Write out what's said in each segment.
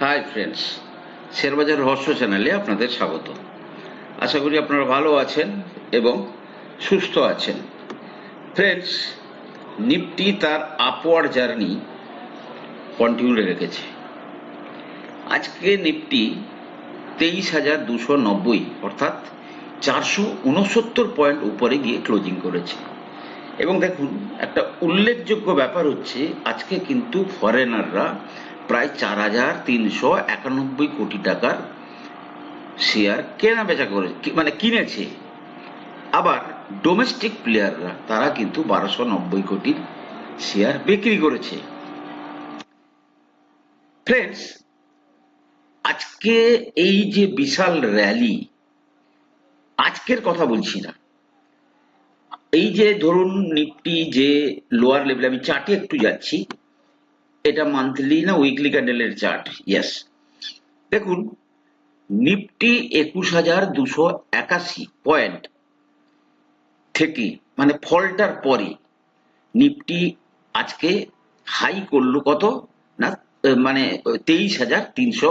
Hi friends শেয়ারবাজার রহস্য চ্যানেলে আপনাদের স্বাগত। আশা করি আপনারা ভালো আছেন এবং সুস্থ আছেন। ফ্রেন্ডস নিফটি তার আপওয়ার্ড জার্নি কন্টিনিউ রেখেছে। আজকে নিফটি তেইশ হাজার দুশো নব্বই, অর্থাৎ চারশো উনসত্তর পয়েন্ট উপরে গিয়ে ক্লোজিং করেছে। এবং দেখুন, একটা উল্লেখযোগ্য ব্যাপার হচ্ছে, আজকে কিন্তু ফরেনাররা প্রায় চার হাজার তিনশো একানব্বই কোটি টাকার শেয়ার কেনা বেচা করে মানে কিনেছে। আবার ডোমেস্টিক প্লেয়াররা তারা কিন্তু বারোশো নব্বই কোটির শেয়ার বিক্রি করেছে। ফ্রেন্ডস আজকে এই যে বিশাল র্যালি আজকের কথা বলছি না। এই যে ধরুন নিফটি যে লোয়ার লেভেলে আমি চার্টে একটু যাচ্ছি। এটা মান্থলি না উইকলি ক্যান্ডেলের চার্ট ইয়েস দেখুন নিফটি একুশ হাজার দুশো একাশি পয়েন্ট থেকে মানে ফলটার পরে নিফটি আজকে হাই করল কত? না মানে তেইশ হাজার তিনশো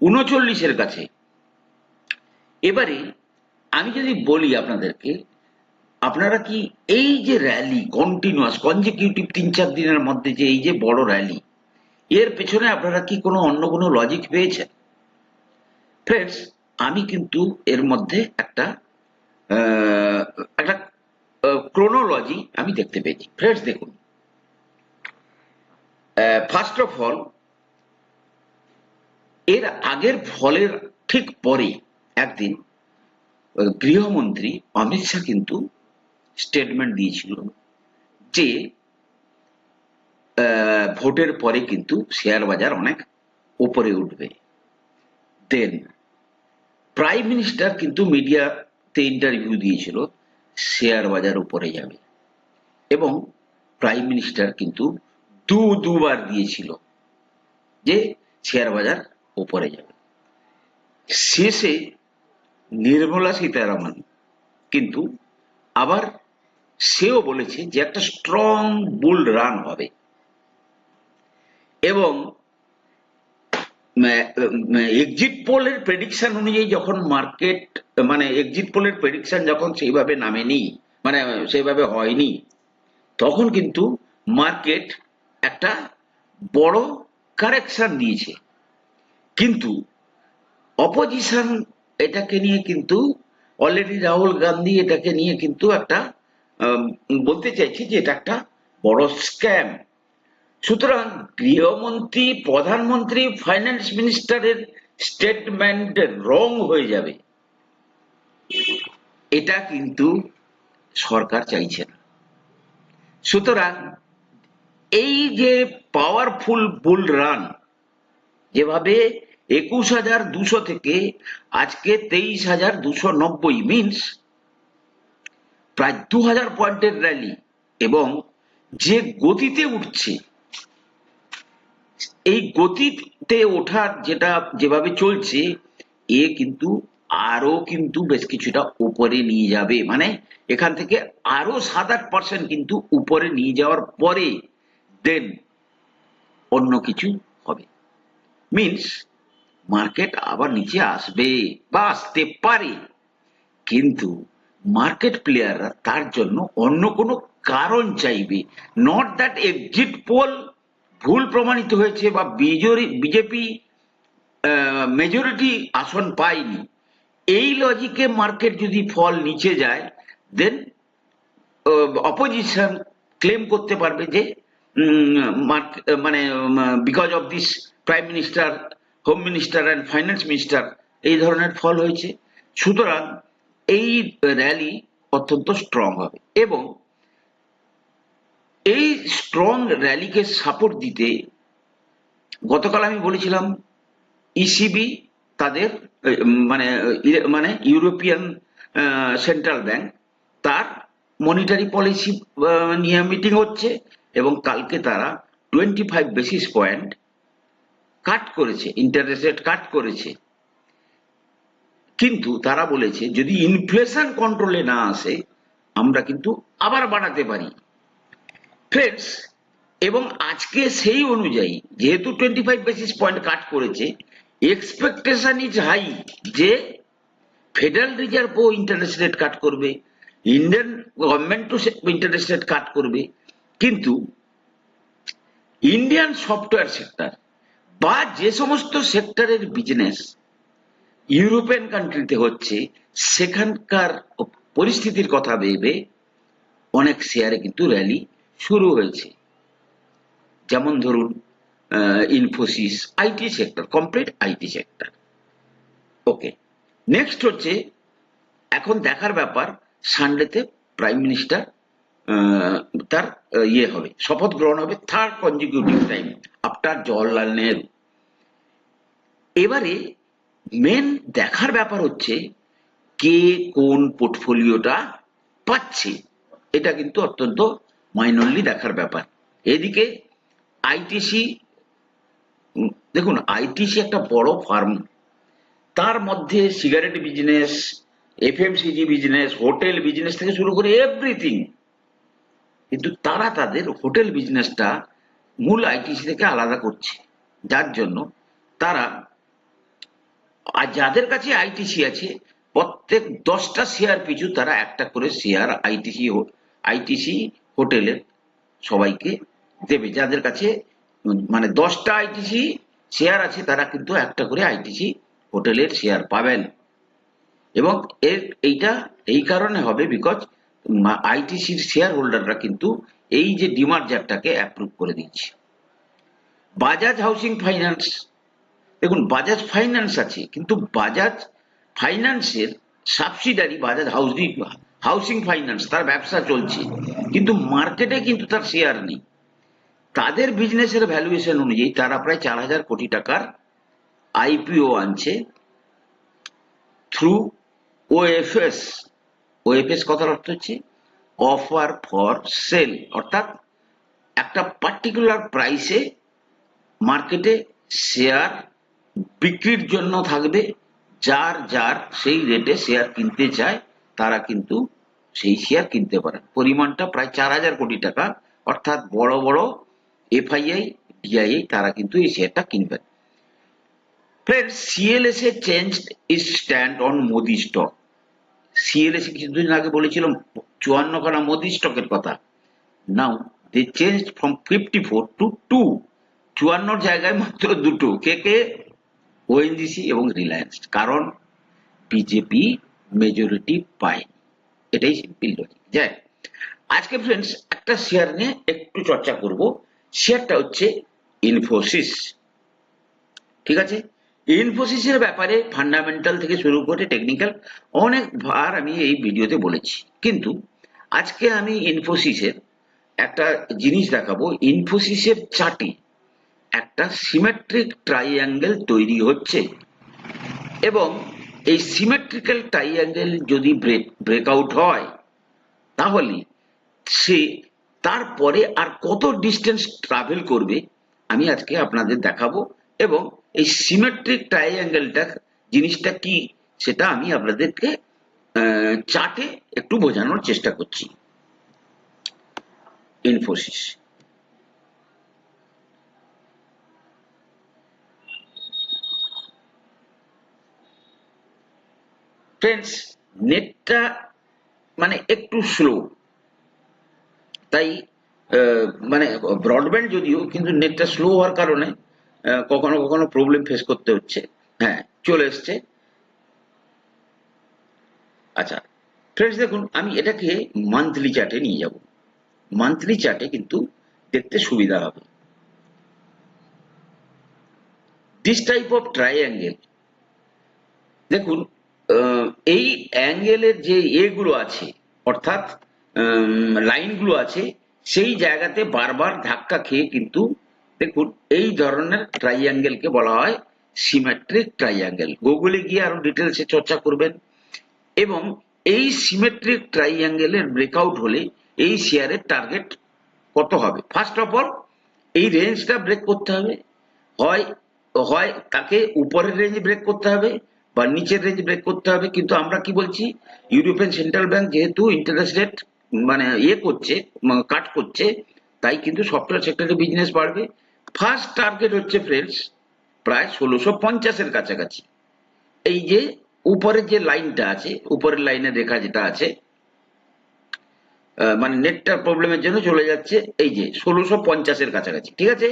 উনচল্লিশের কাছে। এবারে আমি যদি বলি আপনাদেরকে আপনারা কি এই যে র্যালি কন্টিনিউয়াস কনজিকিউটিভ তিন চার দিনের মধ্যে যে এই যে বড় র্যালি এর পেছনে আপনারা কি কোনো অন্য কোনো লজিক পেয়েছেন? ফ্রেন্ডস আমি কিন্তু এর মধ্যে একটা একটা ক্রোনোলজি আমি দেখতে পেয়েছি। ফ্রেন্ডস দেখুন। ফার্স্ট অফ অল এর আগের ফলের ঠিক পরে একদিন গৃহমন্ত্রী অমিত শাহ কিন্তু স্টেটমেন্ট দিয়েছিল যে ভোটের পরে কিন্তু শেয়ার বাজার অনেক উপরে উঠবে। দেন প্রাইম মিনিস্টার কিন্তু মিডিয়াতে ইন্টারভিউ দিয়েছিল, শেয়ার বাজার উপরে যাবে। এবং প্রাইম মিনিস্টার কিন্তু দু, দুবার দিয়েছিল যে শেয়ার বাজার উপরে যাবে। শেষে নির্মলা সীতারামন কিন্তু আবার সেও বলেছে যে একটা স্ট্রং বুল রান হবে। এবং এক্সিট পোলের প্রেডিকশন অনুযায়ী যখন মার্কেট মানে এক্সিট পোলের প্রেডিকশন যখন সেইভাবে নামেনি মানে সেইভাবে হয়নি, তখন কিন্তু মার্কেট একটা বড় কারেকশন দিয়েছে। কিন্তু অপোজিশন এটাকে নিয়ে কিন্তু অলরেডি রাহুল গান্ধী এটাকে নিয়ে কিন্তু একটা বলতে চাইছি যে এটা একটা বড় স্ক্যাম সুতরাং গৃহমন্ত্রী, প্রধানমন্ত্রী ফাইন্যান্স মিনিস্টারের স্টেটমেন্ট রং হয়ে যাবে। এটা কিন্তু সরকার চাইছে না। সুতরাং এই যে পাওয়ারফুল বুল রান যেভাবে একুশ হাজার দুশো থেকে আজকে তেইশ হাজার দুশো নব্বই মিনস প্রায় দু হাজার পয়েন্টের র্যালি এবং যে গতিতে উঠছে, এই গতিতে ওঠার যেটা, যেভাবে চলছে, এ কিন্তু আরও কিন্তু বেশ কিছুটা উপরে নিয়ে যাবে। মানে এখান থেকে আরও সাত আট পার্সেন্ট কিন্তু উপরে নিয়ে যাওয়ার পরে দেন অন্য কিছু হবে। মিনস মার্কেট আবার নিচে আসবে বা আসতে পারে। কিন্তু মার্কেট প্লেয়াররা তার জন্য অন্য কোনো কারণ চাইবে। নট দ্যাট এক্সিট পোল ভুল প্রমাণিত হয়েছে বা বিজেপি মেজরিটি আসন পায়নি। এই লজিকে মার্কেট যদি ফল নিচে যায় দেন অপোজিশন ক্লেম করতে পারবে যে মানে because of this prime minister home minister and finance minister এই ধরনের ফল হয়েছে। সুতরাং এই র্যালি অত্যন্ত স্ট্রং হবে এবং এই স্ট্রং র্যালিকে সাপোর্ট দিতে গতকাল আমি বলেছিলাম ইসিবি তাদের মানে মানে ইউরোপিয়ান সেন্ট্রাল ব্যাংক তার মনিটারি পলিসি নিয়ে মিটিং হচ্ছে এবং কালকে তারা twenty five basis point cut করেছে ইন্টারেস্ট রেট কাট করেছে। কিন্তু তারা বলেছে, যদি ইনফ্লেশন কন্ট্রোলে না আসে, আমরা কিন্তু আবার বাড়াতে পারি। ফ্রেন্ডস এবং আজকে সেই অনুযায়ী, যেহেতু twenty five basis point cut করেছে এক্সপেকটেশন ইজ হাই যে ফেডারেল রিজার্ভও ইন্টারেস্ট রেট কাট করবে ইন্ডিয়ান গভর্নমেন্টও ইন্টারেস্ট রেট কাট করবে, কিন্তু ইন্ডিয়ান সফটওয়্যার সেক্টর বা যে সমস্ত সেক্টরের বিজনেস ইউরোপিয়ান কান্ট্রিতে হচ্ছে, সেখানকার পরিস্থিতির কথা ভেবে অনেক শেয়ারে কিন্তু র্যালি শুরু হয়েছে। যেমন ধরুন Infosys, IT sector, complete IT sector. Okay, next হচ্ছে, এখন দেখার ব্যাপার, সানডেতে প্রাইম মিনিস্টার তার ইয়ে হবে, শপথ গ্রহণ হবে third consecutive time after Jawaharlal Nehru এবারে মেন দেখার ব্যাপার হচ্ছে কে কোন পোর্টফোলিওটা পাচ্ছে। এটা কিন্তু অত্যন্ত মাইনরলি দেখার ব্যাপার। এদিকে আইটিসি দেখুন আইটিসি একটা বড় ফার্ম। তার মধ্যে cigarette business FMCG business hotel business থেকে শুরু করে এভরিথিং কিন্তু তারা তাদের হোটেল বিজনেসটা মূল আইটিসি থেকে আলাদা করছে। যার জন্য তারা আর যাদের কাছে আইটিসি আছে, প্রত্যেক দশটা শেয়ার পিছু তারা একটা করে শেয়ার আইটিসি আইটিসি হোটেলের সবাইকে দেবে। যাদের কাছে মানে দশটা আইটিসি শেয়ার আছে, তারা কিন্তু একটা করে আইটিসি হোটেলের শেয়ার পাবেন। এবং এর, এইটা, এই কারণে হবে বিকজ আইটিসির শেয়ার হোল্ডাররা কিন্তু এই যে ডিমার্জারটাকে অ্যাপ্রুভ করে দিচ্ছে। বাজাজ হাউসিং ফাইন্যান্স দেখুন বাজাজ ফাইন্যান্স আছে, কিন্তু বাজাজ ফাইন্যান্সের subsidiary Bajaj housing housing finance তার ব্যবসা চলছে। কিন্তু মার্কেটে কিন্তু তার শেয়ার নেই। তাদের বিজনেসের ভ্যালুয়েশন অনুযায়ী তারা প্রায় চার হাজার কোটি টাকার আইপিও আনছে থ্রু ওএফএস ওএফএস কথার অর্থ হচ্ছে অফার ফর সেল অর্থাৎ একটা পার্টিকুলার প্রাইসে মার্কেটে শেয়ার বিক্রির জন্য থাকবে। যার যার সেই রেটে শেয়ার কিনতে চায়, তারা কিন্তু সেই শেয়ার কিনতে পারে। পরিমাণটা প্রায় চার হাজার কোটি টাকা, অর্থাৎ বড় বড় এফআইআই ডিআইআই তারা কিন্তু এই শেয়ারটা কিনবেন friends CLSA change is stand on Modi stock CLSA কিছুদিন আগে বলেছিলাম, চুয়ান্ন খানা মোদি স্টকের কথা। Now they change from fifty four to two চুয়ান্নর জায়গায় মাত্র দুটো। কে কে? ওএনজিসি এবং রিলায়েন্স কারণ বিজেপি মেজরিটি পায় এটাই সিম্পল লজিক যাই আজকে ফ্রেন্ডস একটা শেয়ার নিয়ে একটু চর্চা করব। শেয়ারটা হচ্ছে ইনফোসিস ঠিক আছে? ইনফোসিসের ব্যাপারে ফান্ডামেন্টাল থেকে শুরু করে টেকনিক্যাল অনেকবার আমি এই ভিডিওতে বলেছি। কিন্তু আজকে আমি ইনফোসিসের একটা জিনিস দেখাবো। ইনফোসিসের চার্টে একটা সিমেট্রিক ট্রাইঅ্যাঙ্গেল তৈরি হচ্ছে। এবং এই সিমেট্রিক্যাল ট্রাইঅ্যাঙ্গেল যদি ব্রেক ব্রেকআউট হয়, তাহলে সে তারপরে আর কত ডিস্টেন্স ট্রাভেল করবে, আমি আজকে আপনাদের দেখাবো। এবং এই সিমেট্রিক ট্রাইঅ্যাঙ্গেলটা জিনিসটা কি, সেটা আমি আপনাদেরকে চার্টে একটু বোঝানোর চেষ্টা করছি। ইনফোসিস ফ্রেন্ডস নেটটা মানে একটু স্লো তাই মানে ব্রডব্যান্ড যদিও, কিন্তু নেটটা স্লো হওয়ার কারণে কখনো কখনো প্রবলেম ফেস করতে হচ্ছে। হ্যাঁ চলে এসছে। আচ্ছা ফ্রেন্ডস দেখুন, আমি এটাকে মান্থলি চার্টে নিয়ে যাব। মান্থলি চার্টে কিন্তু দেখতে সুবিধা হবে। দিস টাইপ অফ ট্রাইঅ্যাঙ্গেল দেখুন এই অ্যাঙ্গেলের যে এগুলো আছে, অর্থাৎ লাইনগুলো আছে, সেই জায়গাতে বারবার ধাক্কা খেয়ে কিন্তু, দেখুন, এই ধরনের ট্রাইঅ্যাঙ্গেলকে বলা হয় সিমেট্রিক ট্রাইঅ্যাঙ্গেল গুগলে গিয়ে আরও ডিটেলসে চর্চা করবেন। এবং এই সিমেট্রিক ট্রাইঅ্যাঙ্গেলের ব্রেকআউট হলে এই শেয়ারের টার্গেট কত হবে? ফার্স্ট অফ অল এই রেঞ্জটা ব্রেক করতে হবে। হয় হয় তাকে উপরের রেঞ্জ ব্রেক করতে হবে। বা নিচের রেঞ্জ ব্রেক করতে হবে, কিন্তু আমরা কি বলছি? ইউরোপিয়ান সেন্ট্রাল ব্যাংক যেহেতু ইন্টারেস্ট রেট মানে ইয়ে করছে কাট করছে, তাই কিন্তু সফটওয়্যার সেক্টরে বিজনেস বাড়বে। ফার্স্ট টার্গেট হচ্ছে ফ্রেন্ডস প্রায় ষোলোশো পঞ্চাশের কাছাকাছি। এই যে উপরের যে লাইনটা আছে, উপরের লাইনে রেখা যেটা আছে মানে নেটটার প্রবলেমের জন্য চলে যাচ্ছে, এই যে ষোলোশো পঞ্চাশের কাছাকাছি, ঠিক আছে?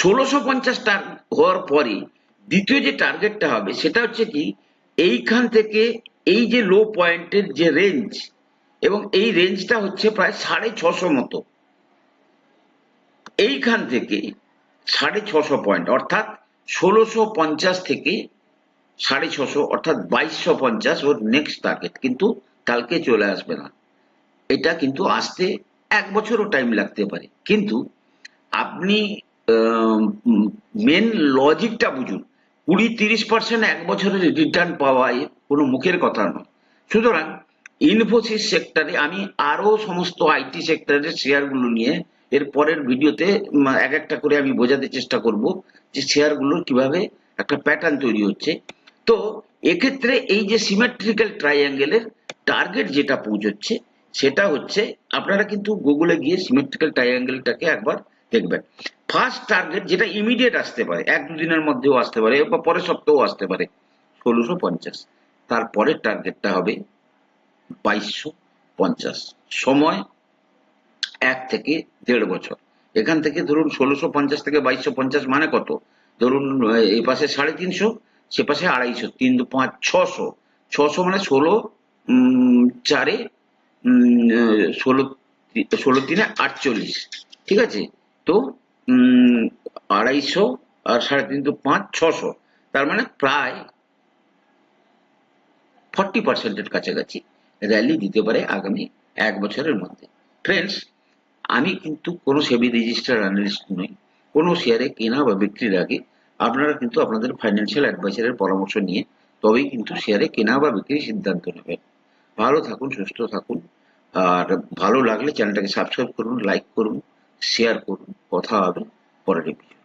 ষোলোশো পঞ্চাশ হওয়ার পরে দ্বিতীয় যে টার্গেটটা হবে, সেটা হচ্ছে কি, এইখান থেকে এই যে লো পয়েন্টের যে রেঞ্জ এবং এই রেঞ্জটা হচ্ছে প্রায় সাড়ে ছশো মতো। এইখান থেকে সাড়ে ছশো পয়েন্ট অর্থাৎ ষোলোশো পঞ্চাশ থেকে সাড়ে ছশো, অর্থাৎ বাইশশো পঞ্চাশ ওর নেক্সট টার্গেট কিন্তু কালকে চলে আসবে না। এটা কিন্তু আসতে এক বছরও টাইম লাগতে পারে। কিন্তু আপনি মেন লজিকটা বুঝুন। কুড়ি তিরিশ পার্সেন্ট এক বছরের রিটার্ন পাওয়ায় কোনো মুখের কথা নয়। সুতরাং ইনফোসিস সেক্টরে আমি আরও সমস্ত আইটি সেক্টরের শেয়ারগুলো নিয়ে এর পরের ভিডিওতে এক একটা করে আমি বোঝাতে চেষ্টা করব যে শেয়ারগুলোর কীভাবে একটা প্যাটার্ন তৈরি হচ্ছে। তো এক্ষেত্রে এই যে সিমেট্রিক্যাল ট্রাইঅ্যাঙ্গেলের টার্গেট যেটা পৌঁছচ্ছে, সেটা হচ্ছে, আপনারা কিন্তু গুগলে গিয়ে সিমেট্রিক্যাল ট্রাইঅ্যাঙ্গেলটাকে একবার দেখবেন ফার্স্ট টার্গেট যেটা ইমিডিয়েট আসতে পারে, এক দুদিনের মধ্যেও আসতে পারে, বা পরের সপ্তাহেও আসতে পারে, ষোলোশো পঞ্চাশ। তারপরের টার্গেটটা হবে বাইশশো পঞ্চাশ। সময় এক থেকে দেড় বছর। এখান থেকে ধরুন ষোলোশো পঞ্চাশ থেকে বাইশশো পঞ্চাশ মানে কত? ধরুন এই পাশে সাড়ে তিনশো, সে পাশে আড়াইশো, তিন দু পাঁচ, ছশো। ছশো মানে ষোলো চারে ষোলো ষোলো তিনে আটচল্লিশ। ঠিক আছে? তো আড়াইশো আর সাড়ে তিন দু পাঁচ, ছশো। তার মানে প্রায় ফর্টি পার্সেন্টের কাছাকাছি র্যালি দিতে পারে আগামী এক বছরের মধ্যে। ফ্রেন্ডস আমি কিন্তু কোনো সেবি রেজিস্টার অ্যানালিস্ট নই। কোনো শেয়ারে কেনা বা বিক্রির আগে আপনারা কিন্তু আপনাদের ফাইন্যান্সিয়াল অ্যাডভাইসারের পরামর্শ নিয়ে তবেই কিন্তু শেয়ারে কেনা বা বিক্রির সিদ্ধান্ত নেবেন। ভালো থাকুন, সুস্থ থাকুন। আর ভালো লাগলে চ্যানেলটাকে সাবস্ক্রাইব করুন লাইক করুন। শেয়ার করুন কথা হবে পরের episode এ।